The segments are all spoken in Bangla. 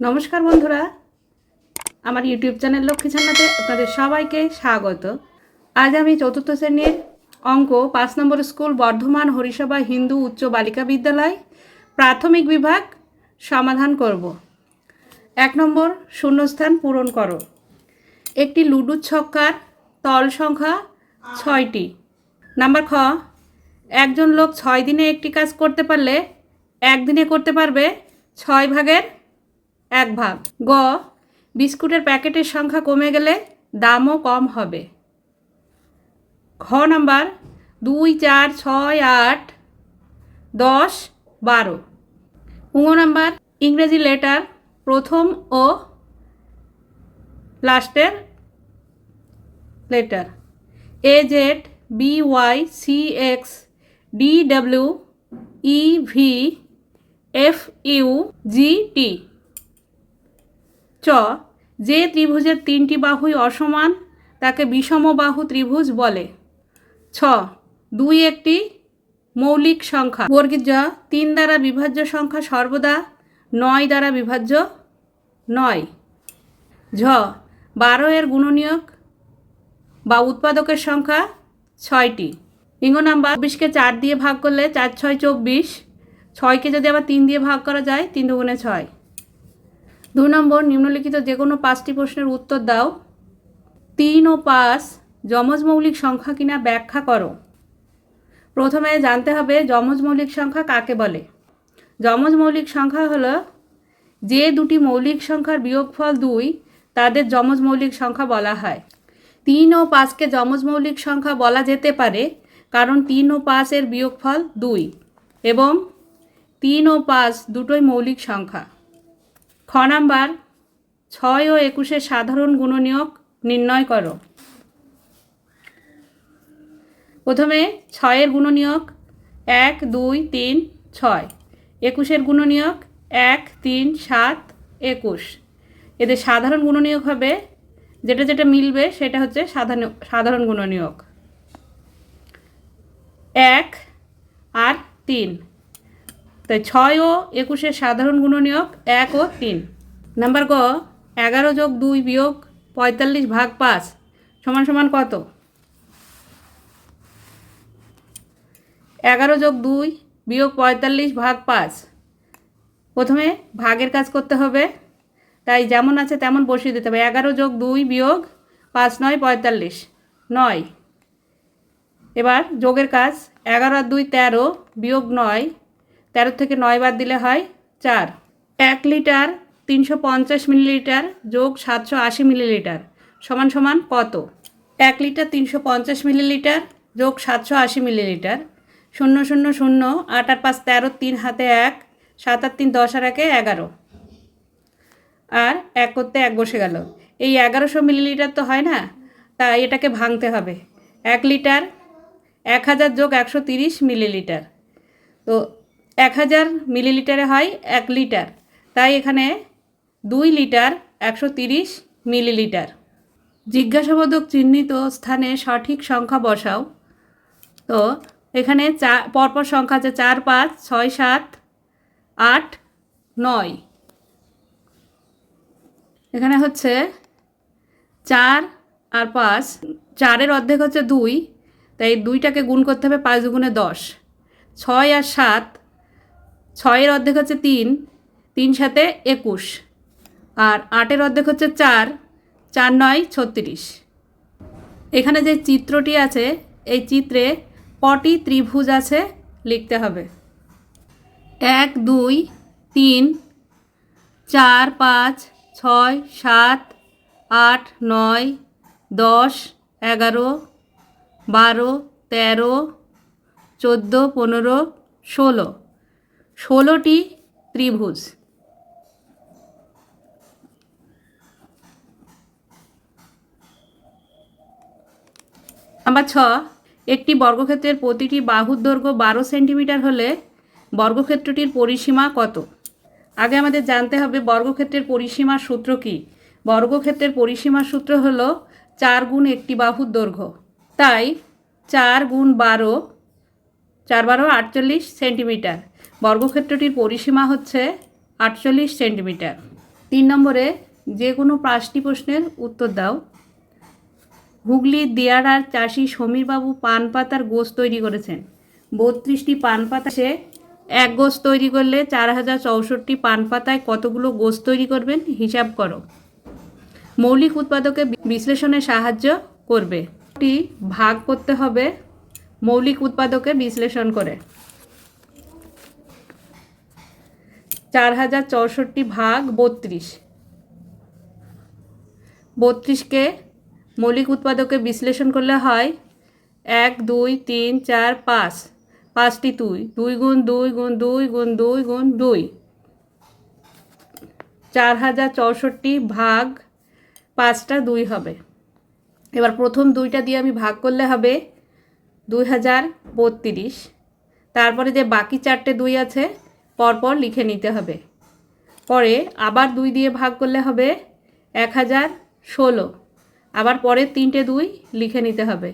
নমস্কার বন্ধুরা। আমার ইউটিউব চ্যানেল লক্ষ্মী ছান্নাতে আপনাদের সবাইকে স্বাগত। আজ আমি চতুর্থ শ্রেণির অঙ্ক, পাঁচ নম্বর স্কুল, বর্ধমান হরিসভা হিন্দু উচ্চ বালিকা বিদ্যালয়, প্রাথমিক বিভাগ সমাধান করব। এক নম্বর, শূন্যস্থান পূরণ করো। একটি লুডু ছক্কার তল সংখ্যা ছয়টি। নাম্বার খ, একজন লোক ছয় দিনে একটি কাজ করতে পারলে একদিনে করতে পারবে ছয় ভাগের এক ভাগ। গ, বিস্কুটের প্যাকেটের সংখ্যা কমে গেলে দামও কম হবে। ঘ নাম্বার, দুই, চার, ছয়, আট, দশ, বারো। উঙ নাম্বার, ইংরেজি লেটার প্রথম ও লাস্টের letter. A, Z, B, Y, C, X, D, W, E, V, F, U, G, T. যে ত্রিভুজের তিনটি বাহুই অসমান, তাকে বিষম বাহু ত্রিভুজ বলে। ছ, দুই একটি মৌলিক সংখ্যা। বর্গীর জ, তিন দ্বারা বিভাজ্য সংখ্যা সর্বদা, নয় দ্বারা বিভাজ্য নয়। ঝ, বারো এর গুণনীয়ক বা উৎপাদকের সংখ্যা ছয়টি। ইঙ্গ নাম্বার চব্বিশকে চার দিয়ে ভাগ করলে চার, ছয়, চব্বিশ। ছয়কে যদি আবার তিন দিয়ে ভাগ করা যায়, তিন দুগুণে ছয়। দু নম্বর, নিম্নলিখিত যে কোনো পাঁচটি প্রশ্নের উত্তর দাও। তিন ও পাঁচ, যমজ মৌলিক সংখ্যা কিনা ব্যাখ্যা করো। প্রথমে জানতে হবে যমজ মৌলিক সংখ্যা কাকে বলে। যমজ মৌলিক সংখ্যা হলো যে দুটি মৌলিক সংখ্যার বিয়োগফল দুই, তাদের যমজ মৌলিক সংখ্যা বলা হয়। তিন ও পাঁচকে যমজ মৌলিক সংখ্যা বলা যেতে পারে, কারণ তিন ও পাঁচের বিয়োগফল দুই। এবং তিন ও পাঁচ দুটোই মৌলিক সংখ্যা। খ নাম্বার, ছয় ও একুশের সাধারণ গুণনীয়ক নির্ণয় করো। প্রথমে, ছয়ের গুণনীয়ক এক, দুই, তিন, ছয়। একুশের গুণনীয়ক এক, তিন, সাত, একুশ। এদের সাধারণ গুণনীয়ক হবে, যেটা যেটা মিলবে সেটা হচ্ছে সাধারণ সাধারণ গুণনীয়ক। এক আর তিন। তাই ছয় ও একুশের সাধারণ গুণনীয়ক এক ও তিন। নাম্বার গ, এগারো যোগ দুই বিয়োগ পঁয়তাল্লিশ ভাগ পাঁচ সমান সমান কত? এগারো যোগ দুই বিয়োগ পঁয়তাল্লিশ ভাগ পাঁচ। প্রথমে ভাগের কাজ করতে হবে। তাই যেমন আছে তেমন বসিয়ে দিতে হবে। এগারো যোগ দুই বিয়োগ পাঁচ নয় পঁয়তাল্লিশ। নয়। এবার যোগের কাজ, এগারো আর দুই তেরো বিয়োগ নয় তেরো থেকে নয় বাদ দিলে হয় চার। এক লিটার তিনশো পঞ্চাশ মিলিলিটার যোগ সাতশো আশি মিলিলিটার সমান সমান কত? এক লিটার তিনশো পঞ্চাশ মিলিলিটার যোগ সাতশো আশি মিলিলিটার শূন্য শূন্য শূন্য আট আর পাঁচ তেরো তিন হাতে এক, সাত আর তিন দশ আর একে এগারো। আর এক করতে এক বসে গেল। এই এগারোশো মিলিলিটার তো হয় না, তাই এটাকে ভাঙতে হবে। এক লিটার এক হাজার যোগ একশো তিরিশ মিলিলিটার। তো এক হাজার মিলিলিটারে হয় এক লিটার। তাই এখানে দুই লিটার একশো তিরিশ মিলিলিটার। জিজ্ঞাসাবোধক চিহ্নিত স্থানে সঠিক সংখ্যা বসাও। তো এখানে চা, পরপর সংখ্যা আছে চার, পাঁচ, ছয়, সাত, আট, নয়। এখানে হচ্ছে চার আর পাঁচ। চারের অর্ধেক হচ্ছে দুই। তাই দুইটাকে গুণ করতে হবে পাঁচ দুগুণে দশ। ছয় আর সাত ছয়ের অর্ধেক হচ্ছে তিন তিন সাথে একুশ। আর আটের অর্ধেক হচ্ছে চার চার নয়, ছত্রিশ। এখানে যে চিত্রটি আছে, এই চিত্রে কটি ত্রিভুজ আছে, লিখতে হবে। এক, দুই, তিন, চার, পাঁচ, ছয়, সাত, আট, নয়, দশ, এগারো, বারো, তেরো, চোদ্দ, পনেরো, ষোলো। ষোলোটি ত্রিভুজ। নাম্বার ছ, একটি বর্গক্ষেত্রের প্রতিটি বাহুর দৈর্ঘ্য বারো সেন্টিমিটার হলে বর্গক্ষেত্রটির পরিসীমা কত? আগে আমাদের জানতে হবে বর্গক্ষেত্রের পরিসীমার সূত্র কি? বর্গক্ষেত্রের পরিসীমার সূত্র হলো চার গুণ একটি বাহুর দৈর্ঘ্য। তাই চার গুণ বারো, চার বারো আটচল্লিশ সেন্টিমিটার। বর্গক্ষেত্রটির পরিসীমা হচ্ছে আটচল্লিশ সেন্টিমিটার। তিন নম্বরে যে কোনো পাঁচটি প্রশ্নের উত্তর দাও। হুগলির দিয়ারার চাষি সমীরবাবু পান পাতার গোস তৈরি করেছেন। বত্রিশটি পান পাতা সে এক গোস তৈরি করলে চার হাজার চৌষট্টি পান পাতায় কতগুলো গোস তৈরি করবেন হিসাব করো। মৌলিক উৎপাদকে বিশ্লেষণে সাহায্য করবে। ভাগ করতে হবে মৌলিক উৎপাদকে বিশ্লেষণ করে। চার হাজার চৌষট্টি ভাগ বত্রিশ। বত্রিশকে মৌলিক উৎপাদকে বিশ্লেষণ করলে হয় এক, দুই, তিন, চার, পাঁচ। পাঁচটি দুই দুই গুণ দুই গুণ দুই গুণ দুই গুণ দুই। চার হাজার চৌষট্টি ভাগ পাঁচটা দুই হবে। এবার প্রথম দুইটা দিয়ে আমি ভাগ করলে হবে দুই হাজার বত্রিশ। তারপরে যে বাকি চারটে দুই আছে পরপর লিখে নিতে হবে। পরে আবার দুই দিয়ে ভাগ করলে হবে এক হাজার ষোলো। আবার পরের তিনটে দুই লিখে নিতে হবে।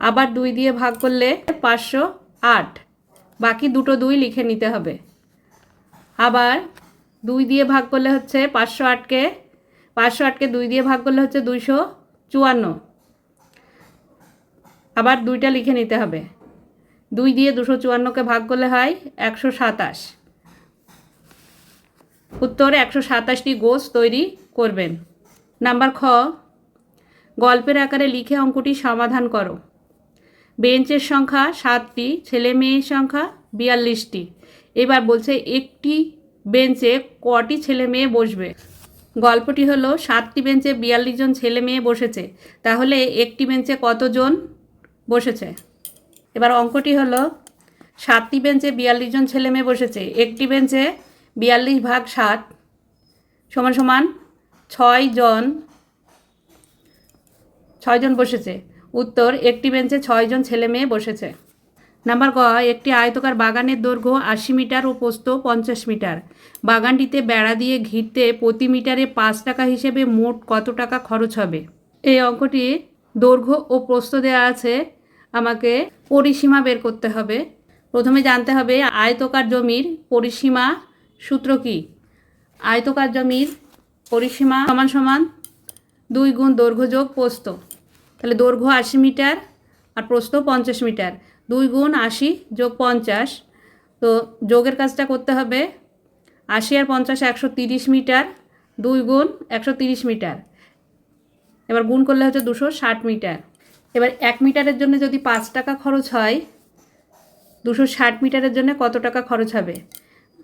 আবার দুই দিয়ে ভাগ করলে পাঁচশো আট। বাকি দুটো দুই লিখে নিতে হবে। আবার দুই দিয়ে ভাগ করলে হচ্ছে পাঁচশো আটকে পাঁচশো আটকে দুই দিয়ে ভাগ করলে হচ্ছে দুইশো চুয়ান্ন। আবার দুইটা লিখে নিতে হবে। দুই দিয়ে দুশো চুয়ান্নকে ভাগ করলে হয় একশো সাতাশ। উত্তরে একশো সাতাশটি গোস তৈরি করবেন। নাম্বার খ, গল্পের আকারে লিখে অঙ্কটি সমাধান করো। বেঞ্চের সংখ্যা সাতটি, ছেলে মেয়ের সংখ্যা বিয়াল্লিশটি। এবার বলছে একটি বেঞ্চে কটি ছেলে মেয়ে বসবে? গল্পটি হলো, সাতটি বেঞ্চে বিয়াল্লিশ জন ছেলে মেয়ে বসেছে। তাহলে একটি বেঞ্চে কতজন বসেছে? এবার অঙ্কটি হলো, সাতটি বেঞ্চে বিয়াল্লিশ জন ছেলে মেয়ে বসেছে, একটি বেঞ্চে বিয়াল্লিশ ভাগ সাত সমান সমান ছয় জন ছয়জন বসেছে। উত্তর, একটি বেঞ্চে ছয়জন ছেলে মেয়ে বসেছে। নাম্বার ক, একটি আয়তকার বাগানের দৈর্ঘ্য আশি মিটার ও প্রস্থ পঞ্চাশ মিটার। বাগানটিতে বেড়া দিয়ে ঘিরতে প্রতি মিটারে পাঁচ টাকা হিসেবে মোট কত টাকা খরচ হবে? এই অঙ্কটি দৈর্ঘ্য ও প্রস্থ দেওয়া আছে আমাকে পরিসীমা বের করতে হবে। প্রথমে জানতে হবে আয়তকার জমির পরিসীমা সূত্র কি? আয়তকার জমির পরিসীমা সমান সমান দুই গুণ দৈর্ঘ্য যোগ প্রস্থ। তাহলে দৈর্ঘ্য আশি মিটার আর প্রস্থ পঞ্চাশ মিটার। দুই গুণ আশি যোগ পঞ্চাশ। তো যোগের কাজটা করতে হবে আশি আর পঞ্চাশ একশো তিরিশ মিটার, দুই গুণ একশো তিরিশ মিটার। এবার গুণ করলে হচ্ছে দুশো ষাট মিটার। এবার এক মিটারের জন্য যদি পাঁচ টাকা খরচ হয়, দুশো ষাট মিটারের জন্য কত টাকা খরচ হবে?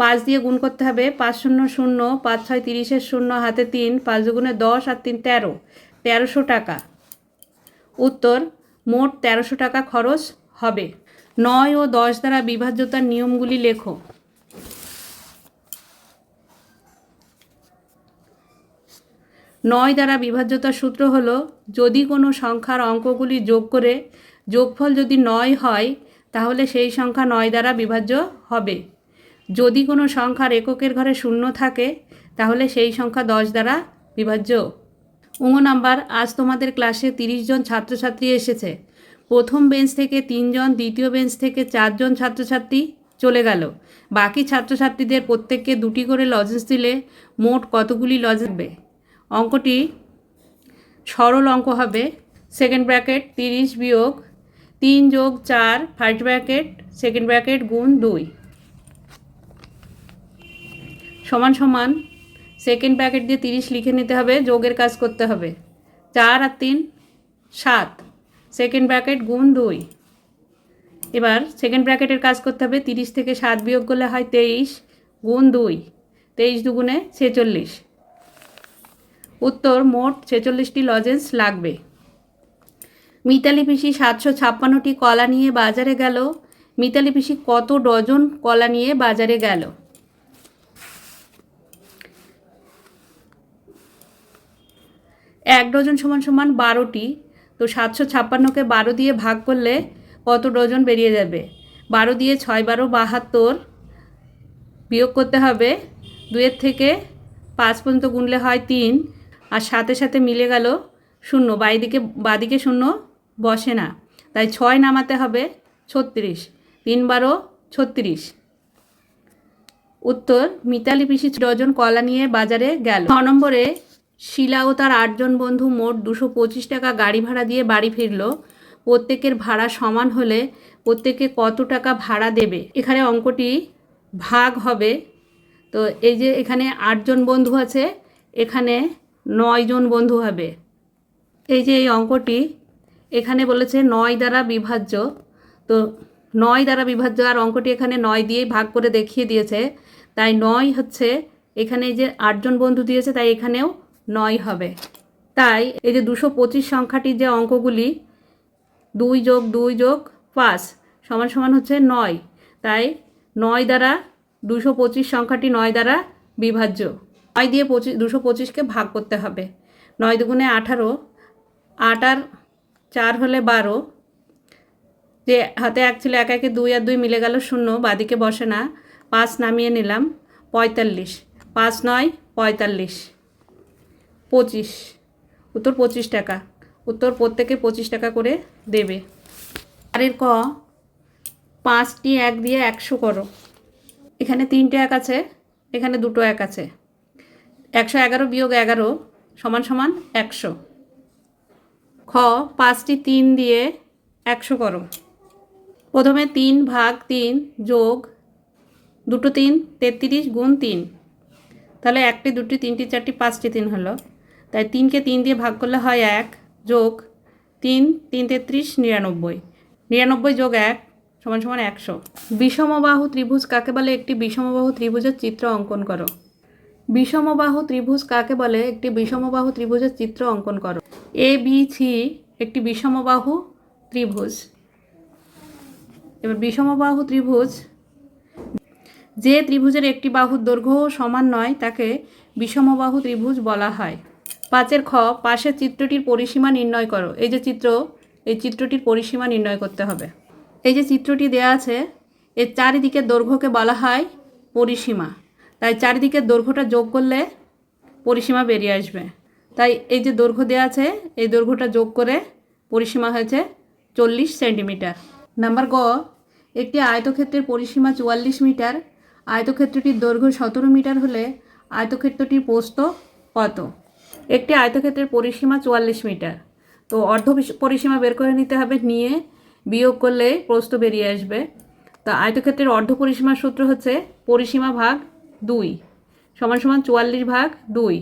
পাঁচ দিয়ে গুণ করতে হবে, পাঁচ শূন্য শূন্য, পাঁচ ছয় তিরিশের শূন্য, হাতে তিন, পাঁচ দুগুণে দশ আর তিন তেরো, তেরোশো টাকা। উত্তর, মোট তেরোশো টাকা খরচ হবে। নয় ও দশ দ্বারা বিভাজ্যতার নিয়মগুলি লেখো। নয় দ্বারা বিভাজ্যতার সূত্র হল, যদি কোনো সংখ্যার অঙ্কগুলি যোগ করে যোগফল যদি নয় হয়, তাহলে সেই সংখ্যা নয় দ্বারা বিভাজ্য হবে। যদি কোনো সংখ্যার এককের ঘরে শূন্য থাকে, তাহলে সেই সংখ্যা দশ দ্বারা বিভাজ্য। উঙ্গ নাম্বার, আজ তোমাদের ক্লাসে তিরিশ জন ছাত্রছাত্রী এসেছে। প্রথম বেঞ্চ থেকে তিনজন দ্বিতীয় বেঞ্চ থেকে চারজন ছাত্রছাত্রী চলে গেল। বাকি ছাত্রছাত্রীদের প্রত্যেককে দুটি করে লজেন্স দিলে মোট কতগুলি লজেন্স অঙ্কটি সরল অঙ্ক হবে। সেকেন্ড ব্র্যাকেট তিরিশ বিয়োগ তিন যোগ চার ফার্স্ট ব্র্যাকেট সেকেন্ড ব্র্যাকেট গুণ দুই। সমান সমান সেকেন্ড ব্র্যাকেট দিয়ে তিরিশ লিখে নিতে হবে, যোগের কাজ করতে হবে। চার আর তিন, সাত। সেকেন্ড ব্র্যাকেট গুণ দুই। এবার সেকেন্ড ব্র্যাকেটের কাজ করতে হবে, তিরিশ থেকে সাত বিয়োগ করলে হয় তেইশ, গুণ দুই। তেইশ দুগুণে ছেচল্লিশ। উত্তর মোট ছেচল্লিশটি লজেন্স লাগবে। মিতালি পিসি সাতশো ছাপ্পান্নটি কলা নিয়ে বাজারে গেল। মিতালি পিসি কত ডজন কলা নিয়ে বাজারে গেল? এক ডজন সমান সমান বারোটি। তো সাতশো ছাপ্পান্নকে বারো দিয়ে ভাগ করলে কত ডজন বেরিয়ে যাবে? বারো দিয়ে ছয় বারো বাহাত্তর বিয়োগ করতে হবে। দুয়ের থেকে পাঁচ পর্যন্ত গুনলে হয় তিন। আর সাথে সাথে মিলে গেল শূন্য। বাইদিকে বাদিকে শূন্য বসে না। তাই ছয় নামাতে হবে ছত্রিশ। তিন বারো ছত্রিশ। উত্তর, মিতালি পিসি ডজন কলা নিয়ে বাজারে গেল। ছ নম্বরে শিলা ও তার আটজন বন্ধু মোট দুশো পঁচিশ টাকা গাড়ি ভাড়া দিয়ে বাড়ি ফিরল। প্রত্যেকের ভাড়া সমান হলে প্রত্যেকে কত টাকা ভাড়া দেবে? এখানে অঙ্কটি ভাগ হবে। তো এই যে এখানে আটজন বন্ধু আছে, এখানে নয় জন বন্ধু হবে। এই যে এই অঙ্কটি, এখানে বলেছে নয় দ্বারা বিভাজ্য। তো নয় দ্বারা বিভাজ্য আর অঙ্কটি এখানে নয় দিয়েই ভাগ করে দেখিয়ে দিয়েছে। তাই নয় হচ্ছে এখানে যে আটজন বন্ধু দিয়েছে, তাই এখানেও নয় হবে। তাই এই যে দুশো পঁচিশ সংখ্যাটির যে অঙ্কগুলি, দুই যোগ দুই যোগ পাঁচ সমান সমান হচ্ছে নয়। তাই নয় দ্বারা দুশো পঁচিশ সংখ্যাটি নয় দ্বারা বিভাজ্য। নয় দিয়ে পঁচিশ দুশো পঁচিশকে ভাগ করতে হবে। নয় দুগুণে আঠারো, আট আর চার হলে বারো। যে হাতে এক ছিল এক, একে দুই আর দুই মিলে গেল শূন্য, বাদিকে বসে না। পাঁচ নামিয়ে নিলাম, পঁয়তাল্লিশ। পাঁচ নয়, পঁয়তাল্লিশ। পঁচিশ। উত্তর পঁচিশ টাকা। উত্তর প্রত্যেকে পঁচিশ টাকা করে দেবে। আরের ক, পাঁচটি এক দিয়ে একশো করো। এখানে তিনটে এক আছে, এখানে দুটো এক আছে। একশো এগারো বিয়োগ এগারো সমান সমান একশো। খ, পাঁচটি তিন দিয়ে একশো করো। প্রথমে তিন ভাগ তিন যোগ দুটো তিন, তেত্রিশ গুণ তিন। তাহলে একটি, দুটি, তিনটি, চারটি, পাঁচটি তিন হলো। তাই তিনকে তিন দিয়ে ভাগ করলে হয় এক যোগ তিন তিন, তেত্রিশ, নিরানব্বই। নিরানব্বই যোগ এক সমান সমান একশো। বিষমবাহু ত্রিভুজ কাকে বলে? একটি বিষমবাহু ত্রিভুজের চিত্র অঙ্কন করো। বিষমবাহু ত্রিভুজ কাকে বলে? একটি বিষমবাহু ত্রিভুজের চিত্র অঙ্কন করো। এ বি সি একটি বিষমবাহু ত্রিভুজ। এবার বিষমবাহু ত্রিভুজ, যে ত্রিভুজের একটি বাহুর দৈর্ঘ্য সমান নয়, তাকে বিষমবাহু ত্রিভুজ বলা হয়। পাঁচের খ, পাশের চিত্রটির পরিসীমা নির্ণয় করো। এই যে চিত্র, এই চিত্রটির পরিসীমা নির্ণয় করতে হবে। এই যে চিত্রটি দেয়া আছে, এর চারিদিকের দৈর্ঘ্যকে বলা হয় পরিসীমা। তাই চারিদিকের দৈর্ঘ্যটা যোগ করলে পরিসীমা বেরিয়ে আসবে। তাই এই যে দৈর্ঘ্য দেওয়া আছে, এই দৈর্ঘ্যটা যোগ করে পরিসীমা হয়েছে চল্লিশ সেন্টিমিটার। নাম্বার গ, একটি আয়তক্ষেত্রের পরিসীমা চুয়াল্লিশ মিটার। আয়তক্ষেত্রটির দৈর্ঘ্য সতেরো মিটার হলে আয়তক্ষেত্রটির প্রস্থ কত? একটি আয়তক্ষেত্রের পরিসীমা চুয়াল্লিশ মিটার। তো অর্ধ পরিসীমা বের করে নিতে হবে, নিয়ে বিয়োগ করলে প্রস্থ বেরিয়ে আসবে। তো আয়তক্ষেত্রের অর্ধ পরিসীমার সূত্র হচ্ছে পরিসীমা ভাগ দুই। সমান সমান চুয়াল্লিশ ভাগ দুই।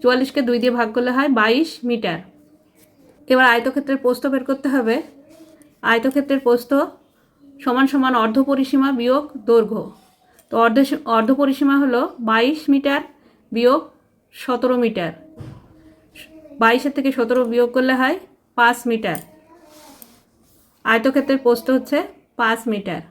চুয়াল্লিশকে দুই দিয়ে ভাগ করলে হয় বাইশ মিটার। এবার আয়তক্ষেত্রের প্রস্থ বের করতে হবে। আয়তক্ষেত্রের প্রস্থ সমান সমান অর্ধ পরিসীমা বিয়োগ দৈর্ঘ্য। তো অর্ধ অর্ধ পরিসীমা হলো বাইশ মিটার বিয়োগ সতেরো মিটার। বাইশের থেকে সতেরো বিয়োগ করলে হয় পাঁচ মিটার। আয়তক্ষেত্রের প্রস্থ হচ্ছে পাঁচ মিটার।